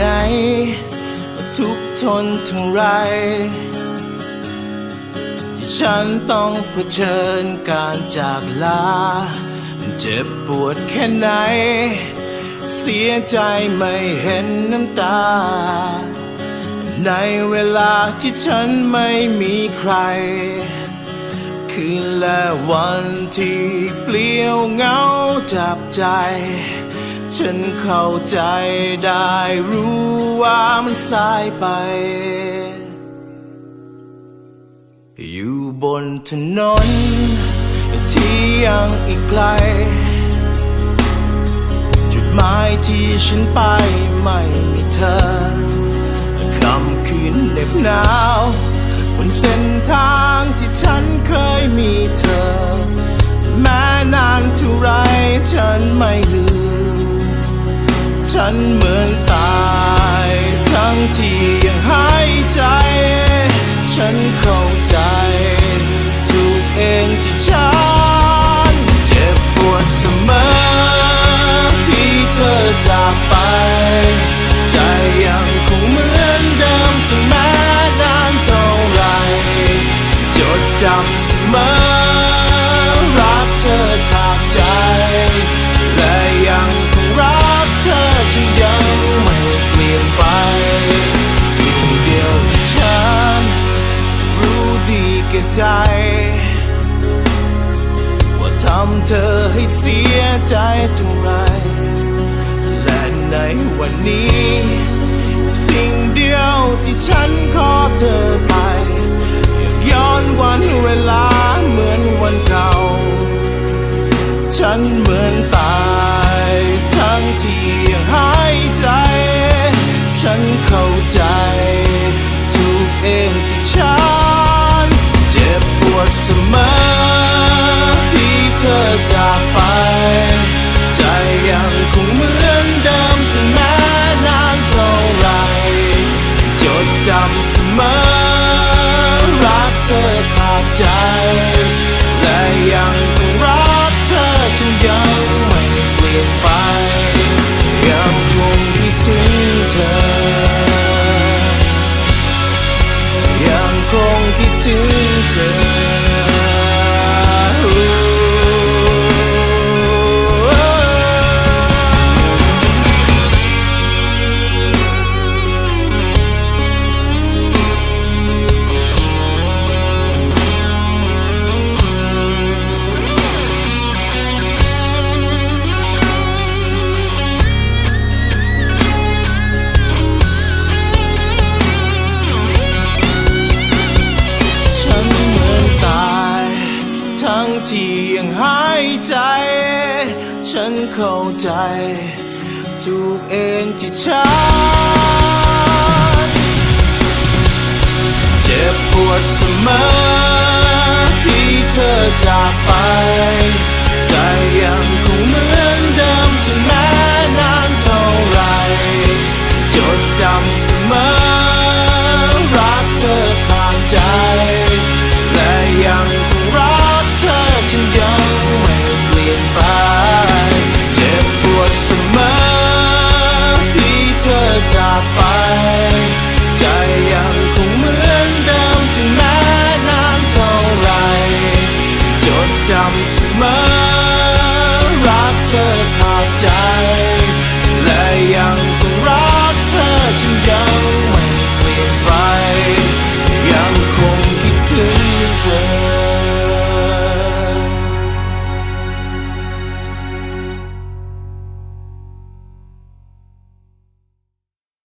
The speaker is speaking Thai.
ไหนทุกทนเท่าไร ที่ฉันต้องเผชิญการจากลา เจ็บปวดแค่ไหน เสียใจไม่เห็นน้ำตา ในเวลาที่ฉันไม่มีใคร คืนและวันที่เปลี่ยวเหงาจับใจ ฉันเข้าใจได้รู้ว่ามันสายไป อยู่บนถนน ที่ยังอีกไกล จุดหมายที่ฉันไปไม่มีเธอ เหน็บหนาวบนเส้นทางที่ฉันเคยมีเธอ แม้นานเท่าไรฉันไม่ลืม ฉันเหมือนตายทั้งที่ ใจ ว่าทำเธอให้เสียใจเท่าไร และในวันนี้ สิ่งเดียวที่ฉันขอเธอไป อยากย้อนวันเวลาเหมือนวันเก่า ฉันเหมือนตายทั้งที่ยังหายใจ ฉันเข้าใจถูกเองที่ฉัน ดเสมอที่เธอจากไป ใจยังคงเหมือนเดิมถึงแม้นานเท่าไร จดจำเสมอรักเธอ หายใจ ฉันเข้าใจ ถูกเองที่ฉันเจ็บปวดเสมอที่เธอจาก ธ